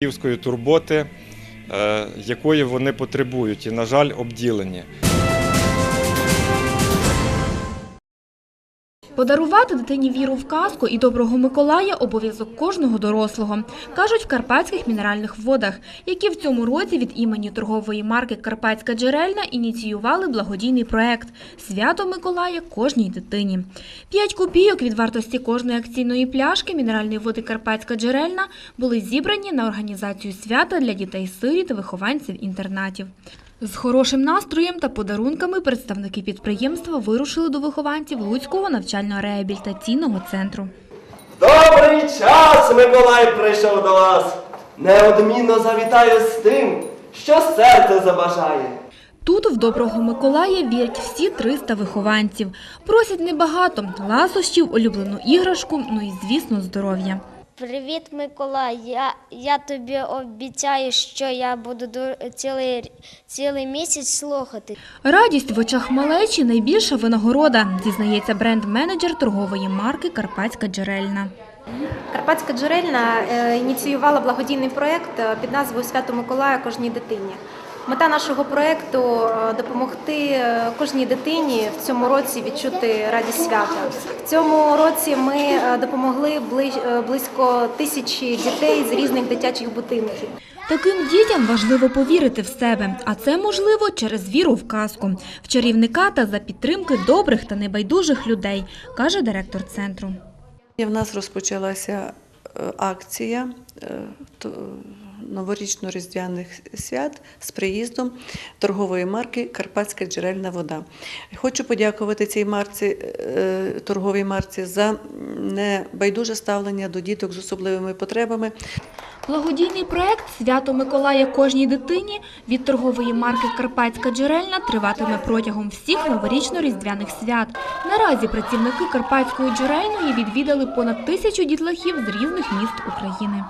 батьківської турботи, е, якої вони потребують, і, на жаль, обділені. Подарувати дитині віру в казку і доброго Миколая – обов'язок кожного дорослого, кажуть в Карпатських мінеральних водах, які в цьому році від імені торгової марки «Карпатська джерельна» ініціювали благодійний проект «Свято Миколая кожній дитині». П'ять копійок від вартості кожної акційної пляшки мінеральної води «Карпатська джерельна» були зібрані на організацію свята для дітей-сиріт та вихованців інтернатів. З хорошим настроєм та подарунками представники підприємства вирушили до вихованців Луцького навчально-реабілітаційного центру. Добрий час, Миколай прийшов до вас. Неодмінно завітаю з тим, що серце забажає. Тут в доброго Миколая вірять всі 300 вихованців. Просять небагато – ласощів, улюблену іграшку, ну і, звісно, здоров'я. Привіт, Миколай. Я, я тобі обіцяю, що я буду ду- цілий, цілий місяць слухати. Радість в очах малечі – найбільша винагорода, зізнається бренд-менеджер торгової марки «Карпатська джерельна». Карпатська джерельна е, ініціювала благодійний проєкт е, під назвою Свято Миколая кожній дитині. Мета нашого проєкту е, допомогти е, кожній дитині в цьому році відчути радість свята. В цьому році ми е, допомогли близько тисячі дітей з різних дитячих будинків. Таким дітям важливо повірити в себе, а це можливо через віру в казку, в чарівника та за підтримки добрих та небайдужих людей, каже директор центру. В нас розпочалася акція новорічно-різдвяних свят з приїздом торгової марки Карпатська джерельна вода. Хочу подякувати цій марці, е, торговій марці за небайдуже ставлення до діток з особливими потребами. Благодійний проект «Свято Миколая кожній дитині» від торгової марки «Карпатська джерельна» триватиме протягом всіх новорічно-різдвяних свят. Наразі працівники Карпатської джерельної відвідали понад тисячу дітлахів з різних міст України.